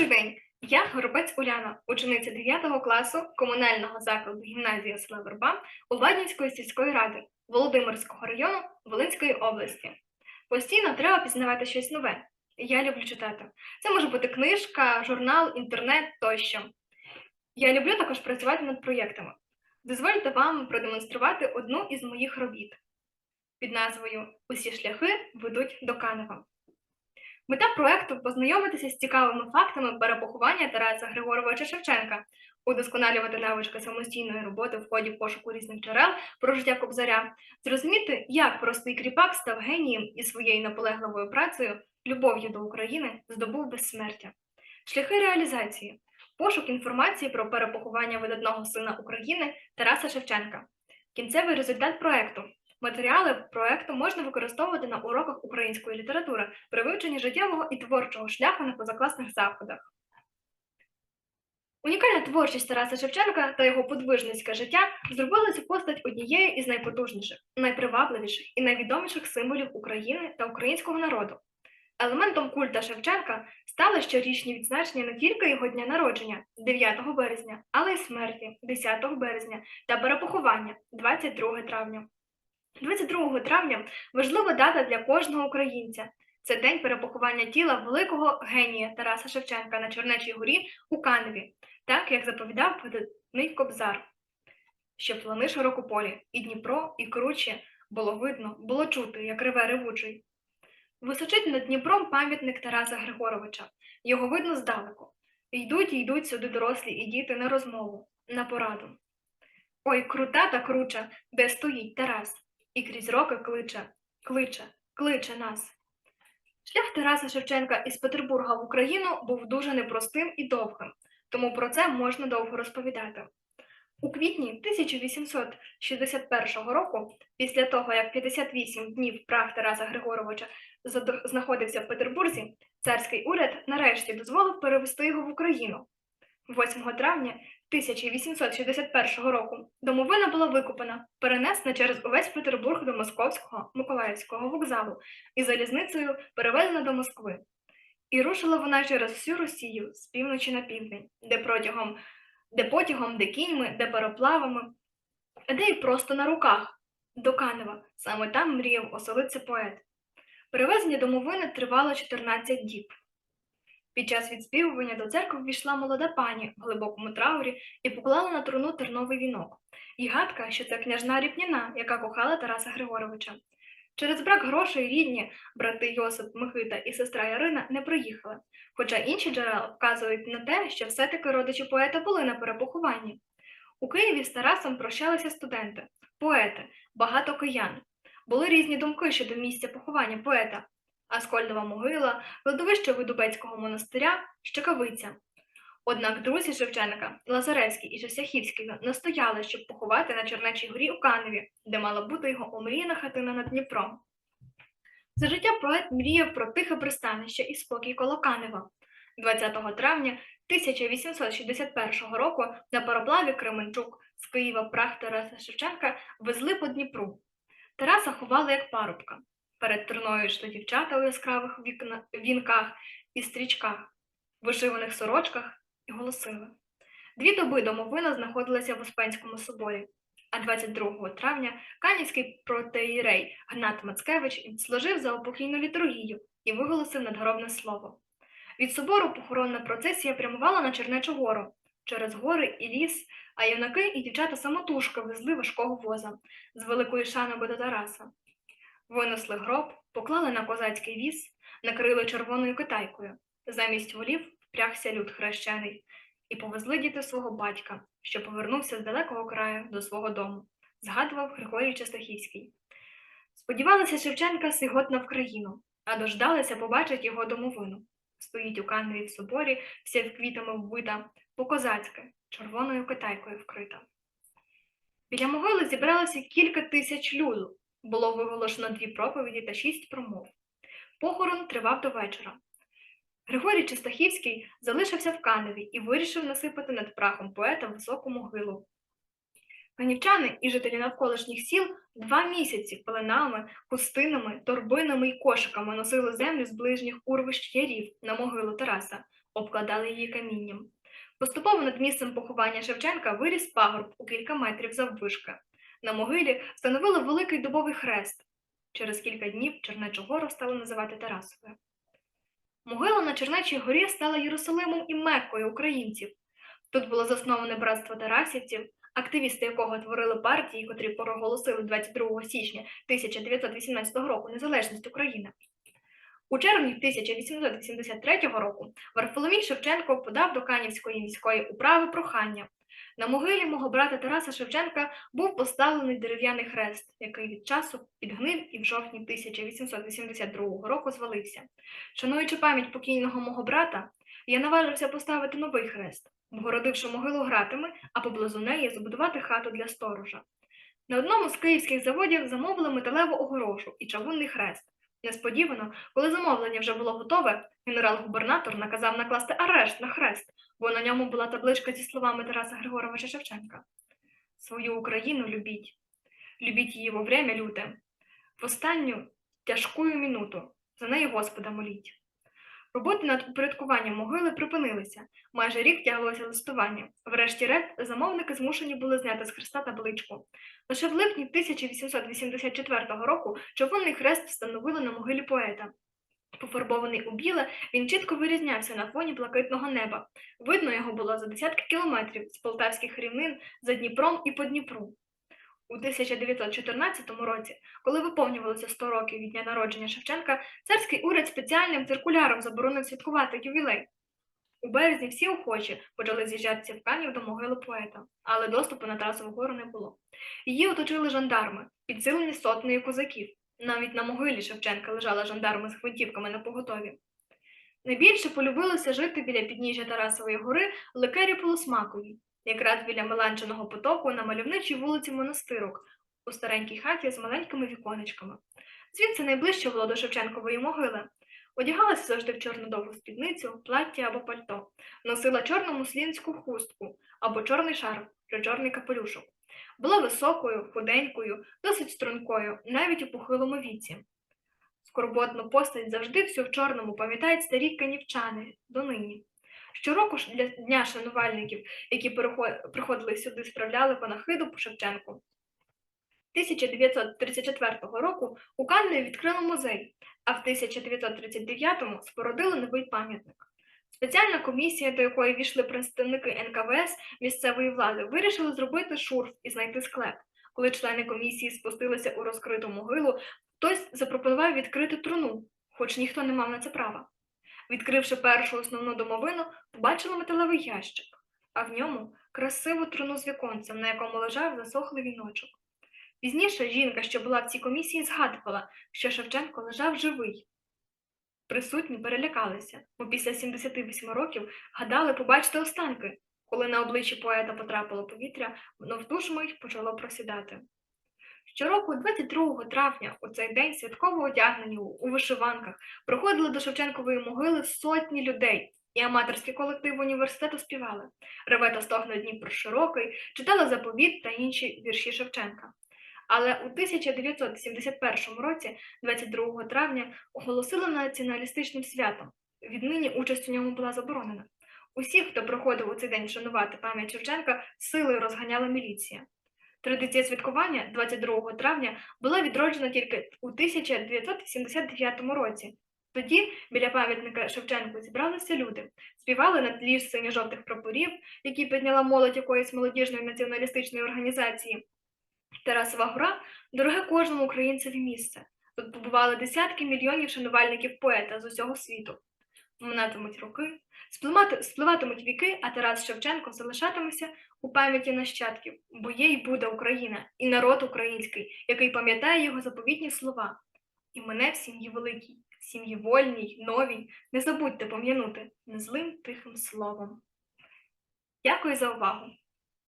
Добрий день! Я Горобець Уляна, учениця 9 класу комунального закладу гімназія села Верба Уваднівської сільської ради Володимирського району Волинської області. Постійно треба пізнавати щось нове. Я люблю читати. Це може бути книжка, журнал, інтернет тощо. Я люблю також працювати над проєктами. Дозвольте вам продемонструвати одну із моїх робіт під назвою Усі шляхи ведуть до Канева. Мета проекту познайомитися з цікавими фактами перепоховання Тараса Григоровича Шевченка, удосконалювати навички самостійної роботи в ході пошуку різних джерел про життя Кобзаря, зрозуміти, як простий кріпак став генієм і своєю наполегливою працею, любов'ю до України здобув безсмертя. Шляхи реалізації, пошук інформації про перепоховання видатного сина України Тараса Шевченка, кінцевий результат проекту. Матеріали проекту можна використовувати на уроках української літератури при вивченні життєвого і творчого шляху на позакласних заходах. Унікальна творчість Тараса Шевченка та його подвижницьке життя зробили цю постать однією із найпотужніших, найпривабливіших і найвідоміших символів України та українського народу. Елементом культа Шевченка стали щорічні відзначення не тільки його дня народження 9 березня, але й смерті 10 березня та перепоховання 22 травня. 22 травня важлива дата для кожного українця. Це день перепоховання тіла великого генія Тараса Шевченка на Чернечій горі у Каневі, так як заповідав видатний Кобзар. Щоб плани широкополі, і Дніпро, і круче було видно, було чути, як реве ревучий. Височить над Дніпром пам'ятник Тараса Григоровича. Його видно здалеку. Йдуть і йдуть сюди дорослі і діти на розмову, на пораду. Ой, крута та круча, де стоїть Тарас, і крізь роки кличе, кличе, кличе нас. Шлях Тараса Шевченка із Петербурга в Україну був дуже непростим і довгим, тому про це можна довго розповідати. У квітні 1861 року, після того, як 58 днів прах Тараса Григоровича знаходився в Петербурзі, царський уряд нарешті дозволив перевести його в Україну. 8 травня 1861 року домовина була викупана, перенесена через увесь Петербург до Московського Миколаївського вокзалу і залізницею перевезена до Москви. І рушила вона через всю Росію з півночі на південь, де протягом, де потягом, де кіньми, де пароплавами, де й просто на руках, до Канева. Саме там мріяв оселитися поет. Перевезення домовини тривало 14 діб. Під час відспівування до церкви ввійшла молода пані в глибокому траурі і поклала на труну терновий вінок. І гадка, що це княжна Ріпніна, яка кохала Тараса Григоровича. Через брак грошей рідні брати Йосип, Микита і сестра Ярина не приїхали, хоча інші джерела вказують на те, що все-таки родичі поета були на перепохованні. У Києві з Тарасом прощалися студенти, поети, багато киян. Були різні думки щодо місця поховання поета. Аскольдова могила, кладовище Видубецького монастиря, Щекавиця. Однак друзі Шевченка, Лазаревський і Жасяхівський настояли, щоб поховати на Чернечій горі у Каневі, де мала бути його омріяна хатина над Дніпром. За життя поет мріяв про тихе пристанище і спокій коло Канева. 20 травня 1861 року на пароплаві Кременчук з Києва прах Тараса Шевченка везли по Дніпру. Тараса ховали як парубка. Перед труною йшли дівчата у яскравих вікна- вінках і стрічках, вишиваних сорочках і голосили. Дві доби домовина знаходилася в Успенському соборі, а 22 травня канівський протеїрей Гнат Мацкевич служив за упокійну літургію і виголосив надгробне слово. Від собору похоронна процесія прямувала на Чернечу гору, через гори і ліс, а юнаки і дівчата самотужки везли важкого воза з великої шаноби до Тараса. Винесли гроб, поклали на козацький віз, накрили червоною китайкою. Замість волів впрягся люд хрещений, і повезли діти свого батька, що повернувся з далекого краю до свого дому, згадував Григорій Частахівський. Сподівалися Шевченка сиготна в країну, а дождалися побачить його домовину. Стоїть у Каневі в соборі, вся в квітами вбита, по-козацьки, червоною китайкою вкрита. Біля могили зібралося кілька тисяч люду. Було виголошено дві проповіді та шість промов. Похорон тривав до вечора. Григорій Чистахівський залишився в Каневі і вирішив насипати над прахом поета високу могилу. Канівчани і жителі навколишніх сіл два місяці пеленами, хустинами, торбинами й кошиками носили землю з ближніх урвищ ярів на могилу Тараса, обкладали її камінням. Поступово над місцем поховання Шевченка виріс пагорб у кілька метрів заввишки. На могилі встановили великий дубовий хрест. Через кілька днів Чернечу гору стали називати Тарасовою. Могила на Чернечій горі стала Єрусалимом і Меккою українців. Тут було засноване братство Тарасівців, активісти якого творили партії, котрі проголосили 22 січня 1918 року незалежність України. У червні 1883 року Варфоломій Шевченко подав до Канівської міської управи прохання. На могилі мого брата Тараса Шевченка був поставлений дерев'яний хрест, який від часу підгнив і в жовтні 1882 року звалився. Шануючи пам'ять покійного мого брата, я наважився поставити новий хрест, вгородивши могилу гратами, а поблизу неї збудувати хату для сторожа. На одному з київських заводів замовили металеву огорошу і чавунний хрест. Несподівано, коли замовлення вже було готове, генерал-губернатор наказав накласти арешт на хрест, бо на ньому була табличка зі словами Тараса Григоровича Шевченка. Свою Україну любіть, любіть її во время люте, в останню тяжкую минуту, за неї Господа моліть. Роботи над упорядкуванням могили припинилися. Майже рік тяглося листування. Врешті-решт, замовники змушені були зняти з хреста табличку. Лише в липні 1884 року човунний хрест встановили на могилі поета. Пофарбований у біле, він чітко вирізнявся на фоні блакитного неба. Видно його було за десятки кілометрів з полтавських рівнин за Дніпром і по Дніпру. У 1914 році, коли виповнювалося 100 років від дня народження Шевченка, царський уряд спеціальним циркуляром заборонив святкувати ювілей. У березні всі охочі почали з'їжджатися в Канів до могили поета, але доступу на Тарасову гору не було. Її оточили жандарми, підсилені сотнею козаків. Навіть на могилі Шевченка лежали жандарми з гвинтівками на поготові. Найбільше полюбилося жити біля підніжжя Тарасової гори лекері Полосмакові, якраз біля Меланчиного потоку на мальовничій вулиці Монастирок, у старенькій хаті з маленькими віконечками. Звідси найближче було до Шевченкової могили. Одягалася завжди в чорну довгу спідницю, плаття або пальто, носила чорну муслінську хустку або чорний шарф чи чорний капелюшок. Була високою, худенькою, досить стрункою, навіть у похилому віці. Скорботну постать завжди всю в чорному пам'ятають старі канівчани донині. Щороку для дня шанувальників, які приходили сюди, справляли панахиду по Шевченку. 1934 року у Каневі відкрили музей, а в 1939-му спорудили новий пам'ятник. Спеціальна комісія, до якої війшли представники НКВС місцевої влади, вирішили зробити шурф і знайти склеп. Коли члени комісії спустилися у розкриту могилу, хтось запропонував відкрити труну, хоч ніхто не мав на це права. Відкривши першу основну домовину, побачили металевий ящик, а в ньому красиву труну з віконцем, на якому лежав засохлий віночок. Пізніше жінка, що була в цій комісії, згадувала, що Шевченко лежав живий. Присутні перелякалися, бо після 78 років гадали побачити останки. Коли на обличчі поета потрапило повітря, воно в ту ж мить почало просідати. Щороку, 22 травня, у цей день святково одягнені у- вишиванках, приходили до Шевченкової могили сотні людей, і аматорський колектив університету співали. Реве та стогне Дніпро широкий, читали заповіт та інші вірші Шевченка. Але у 1971 році, 22 травня, оголосили націоналістичним святом. Віднині участь у ньому була заборонена. Усіх, хто приходив у цей день вшанувати пам'ять Шевченка, силою розганяла міліція. Традиція святкування 22 травня була відроджена тільки у 1979 році. Тоді біля пам'ятника Шевченку зібралися люди, співали на тлі синьо-жовтих прапорів, які підняла молодь якоїсь молодіжної націоналістичної організації. Тарасова гора дороге кожному українцеві місце. Тут побували десятки мільйонів шанувальників поета з усього світу. Минатимуть роки, спливати- спливатимуть віки, а Тарас Шевченко залишатиметься у пам'яті нащадків, бо є й буде Україна, і народ український, який пам'ятає його заповітні слова. І мене в сім'ї великій, в сім'ї вольній, новій, не забудьте пом'янути незлим тихим словом. Дякую за увагу!